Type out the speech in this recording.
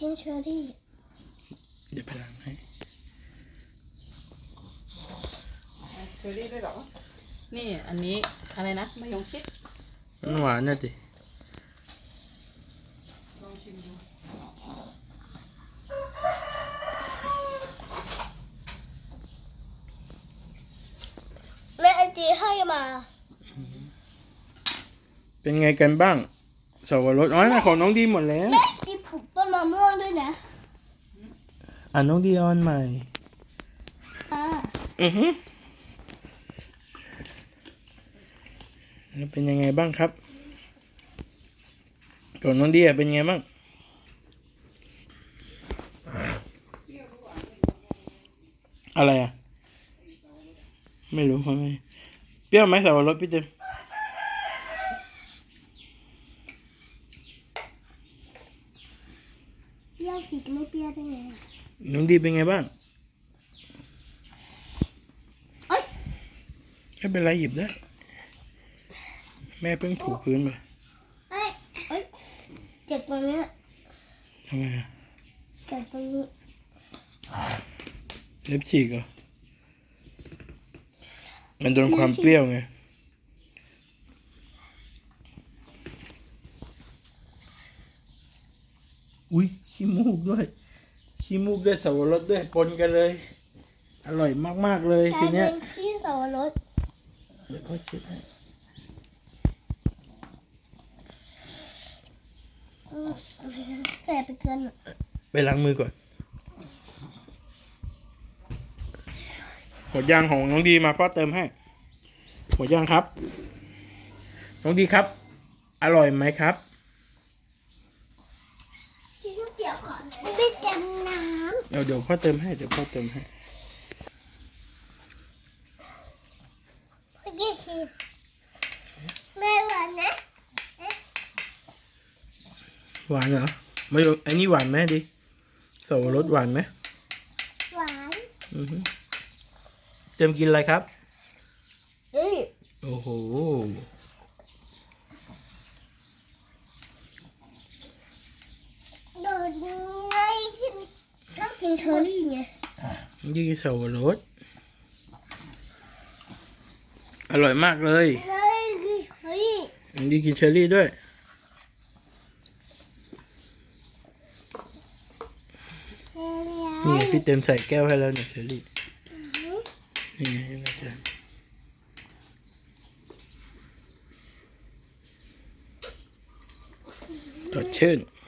กินเชอร์รี่ เดี๋ยวไปล้างให้ เชอรี่ด้วยเหรอ นี่อันนี้อะไรนะมายงชิดมันหวานนะจิลองชิมดูแม่ไอจีให้มา เป็นไงกันบ้างสวรสอ๋อของน้องดีหมดแล้ว แม่จีปลู กต้นมะม่วงด้วยนะอะน้องดีออนใหม่อ่าอือฮึแล้วเป็นยังไงบ้างครับของน้องดีอะเป็นไงบ้างอะไรอะ ไม่รู้พ่อแม่เปรี้ยวไหมสวรสพี่เต็ม เปรี้ยว สิจะไม่เปรี้ยวได้ไงน้องดีเป็นไงบ้างเอ้ยไม่เป็นไรหยิบได้ แม่เพิ่งถูพื้นไปเอ้ยเอ้ยเจ็บตรงเนี้ยทำไมอะเจ็บตรงนี้เล็บฉีกเหรอมันโดนความเปรี้ยวไง อุ้ยขี้มูกด้วยขี้มูกด้วยสวรสด้วยปนกันเลย อร่อยมาก ๆ เลยกลาทียเนี้เป็ยนพี่สาวรสเดี๋ยวพ่อเช็ดให้อืมแสบไปเกินอะไปล้างมือก่อนหมดยางของน้องดีมาพ่อเติมให้หมดยางครับ น้องดีครับ อร่อยไหมครับ พี่ก็เปียกก่อนไม่เต็มน้ เดี๋ยวเดี๋ยวพ่อเติมให้ เดี๋ยวพ่อเติมให้ำพี่ชีแม่หวานนะ หวานเหรอไม่รู้อันนี้หวานไหมดิสวรสหวานไหมหวานอือฮึเติมกินอะไรครับนี่โอ้โห โดนไงกินชอบ กินเชอร์รี่ไงยี่สวรสอร่อยมากเลยเฮ้ยเฮ้ยดีกินเชอร์รี่ด้วยนี่ไงพี่เต็มใส่แก้วให้แล้วเนี่ยเชอร์รี่นี่ไงยังไงจ๊ะสดชื่นเบียน